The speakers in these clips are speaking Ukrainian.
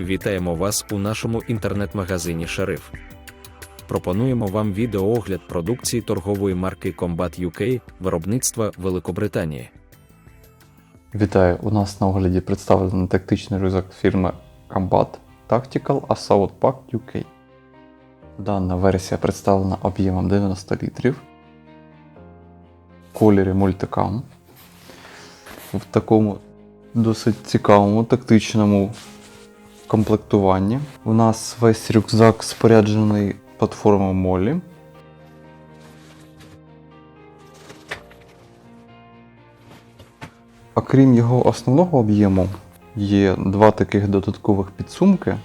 Вітаємо вас у нашому інтернет-магазині Шериф. Пропонуємо вам відеоогляд продукції торгової марки Combat UK виробництва Великобританії. Вітаю! У нас на огляді представлений тактичний рюкзак фірми Combat Tactical Assault Pack UK. Дана версія представлена об'ємом 90 літрів в кольорі Multicam. В такому досить цікавому тактичному комплектуванні. У нас весь рюкзак споряджений платформою Молі. Окрім його основного об'єму, є два таких додаткових підсумки,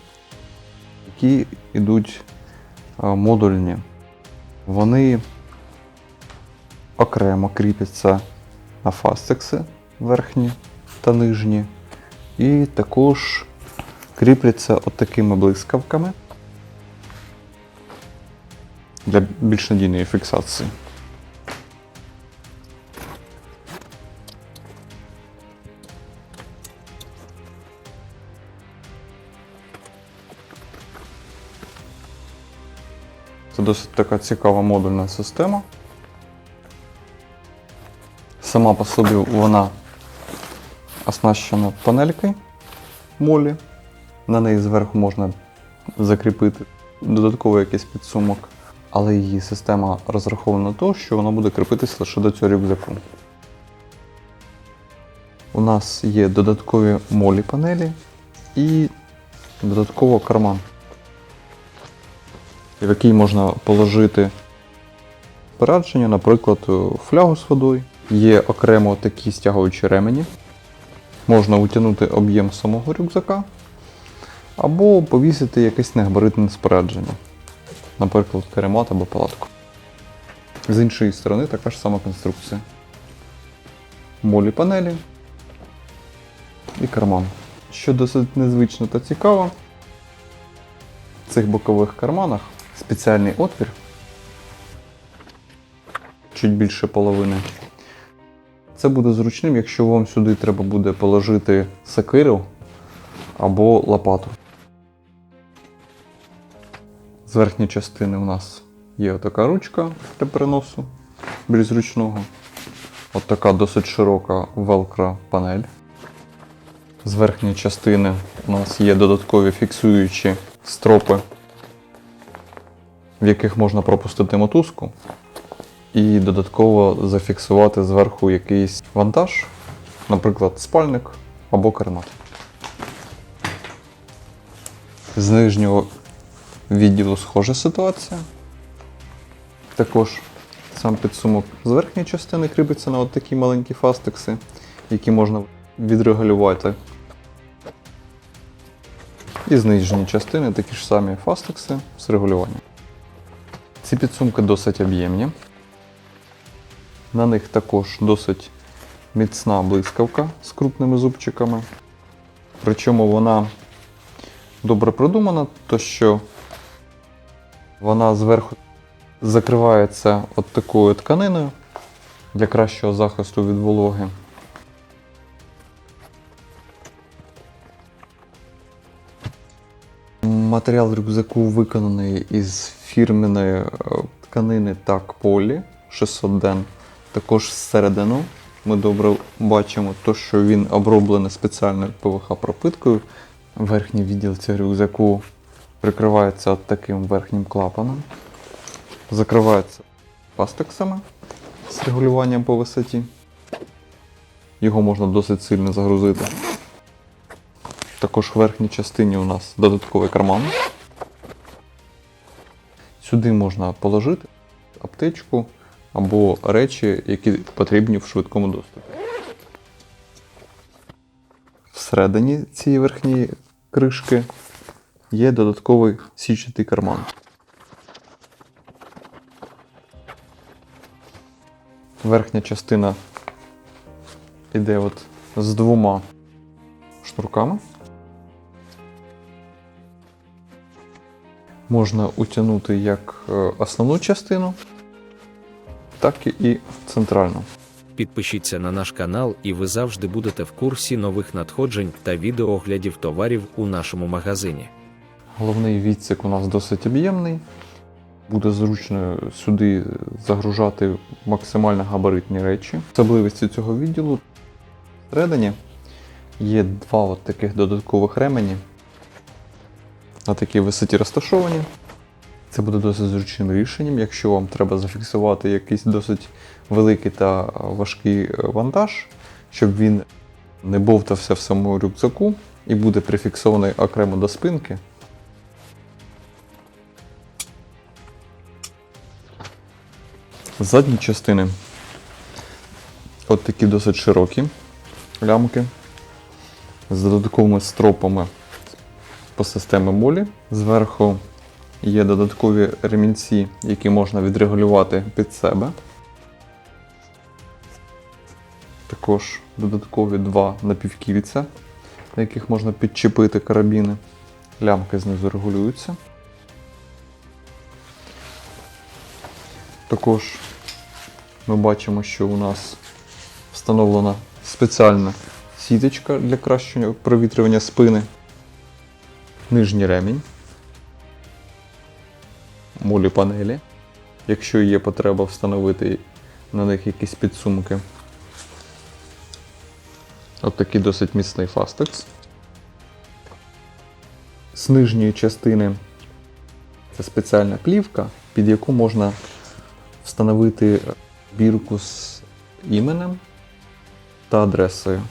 які йдуть е, модульні. Вони окремо кріпляться на фастекси верхні та нижні, і також кріпляться от такими блискавками для більш надійної фіксації. Це досить така цікава модульна система. Сама по собі вона оснащена панелькою молі. На неї зверху можна закріпити додатковий якийсь підсумок, але її система розрахована на те, що вона буде кріпитися лише до цього рюкзаку. У нас є додаткові молі панелі і додатково карман в який можна положити спорядження, наприклад, флягу з водою. Є окремо такі стягуючі ремені. Можна утягнути об'єм самого рюкзака або повісити якесь негабаритне спорядження, наприклад, каремат або палатку. З іншої сторони така ж сама конструкція. Молі панелі і карман. Що досить незвично та цікаво, в цих бокових карманах спеціальний отвір, чуть більше половини. Це буде зручним, якщо вам сюди треба буде положити сакиру або лопату. З верхньої частини у нас є така ручка для переносу більш зручного. От така досить широка велкро панель. З верхньої частини у нас є додаткові фіксуючі стропи в яких можна пропустити мотузку і додатково зафіксувати зверху якийсь вантаж, наприклад, спальник або каремат. З нижнього відділу схожа ситуація. Також сам підсумок з верхньої частини кріпиться на от такі маленькі фастекси, які можна відрегулювати. І з нижньої частини такі ж самі фастекси з регулюванням. Ці підсумки досить об'ємні. На них також досить міцна блискавка з крупними зубчиками. Причому вона добре продумана, то що вона зверху закривається от такою тканиною для кращого захисту від вологи. Матеріал рюкзаку виконаний із фірменної е, тканини так полі 600 ден. Також зсередину ми добре бачимо, то, що він оброблений спеціальною ПВХ-пропиткою. Верхній відділ цього рюкзаку прикривається таким верхнім клапаном. Закривається пастексами з регулюванням по висоті. Його можна досить сильно загрузити. Також в верхній частині у нас додатковий карман. Сюди можна положити аптечку або речі, які потрібні в швидкому доступі. Всередині цієї верхньої кришки є додатковий січатий карман. Верхня частина йде от з двома шнурками. можна утягнути як е, основну частину, так і центральну. Підпишіться на наш канал, і ви завжди будете в курсі нових надходжень та відеооглядів товарів у нашому магазині. Головний відсік у нас досить об'ємний. Буде зручно сюди загружати максимально габаритні речі. Особливістю цього відділу всередині є два от таких додаткових ремені. На такій висоті розташовані. Це буде досить зручним рішенням, якщо вам треба зафіксувати якийсь досить великий та важкий е, вантаж, щоб він не бовтався в самому рюкзаку і буде прифіксований окремо до спинки. Задні частини от такі досить широкі лямки з додатковими стропами по системі молі. Зверху є додаткові ремінці, які можна відрегулювати під себе. Також додаткові два напівкільця, на яких можна підчепити карабіни. Лямки знизу регулюються. Також ми бачимо, що у нас встановлена спеціальна сіточка для кращого провітрювання спини. Нижній ремінь. Молі панелі. Якщо є потреба встановити на них якісь підсумки. От такий досить міцний фастекс. З нижньої частини це спеціальна плівка, під яку можна встановити бірку з іменем та адресою.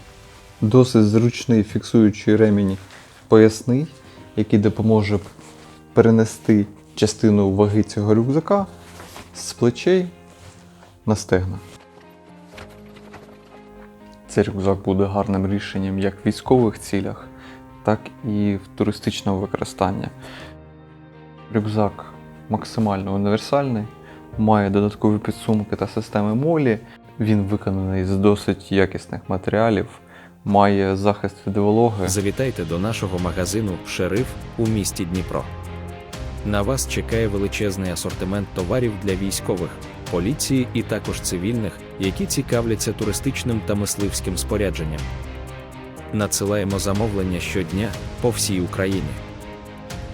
Досить зручний фіксуючий ремінь поясний, який допоможе перенести частину ваги цього рюкзака з плечей на стегна. Цей рюкзак буде гарним рішенням як в військових цілях, так і в туристичному використанні. Рюкзак максимально універсальний, має додаткові підсумки та системи молі. Він виконаний з досить якісних матеріалів, має захист від вологи. Завітайте до нашого магазину Шериф у місті Дніпро. На вас чекає величезний асортимент товарів для військових, поліції і також цивільних, які цікавляться туристичним та мисливським спорядженням. Надсилаємо замовлення щодня по всій Україні.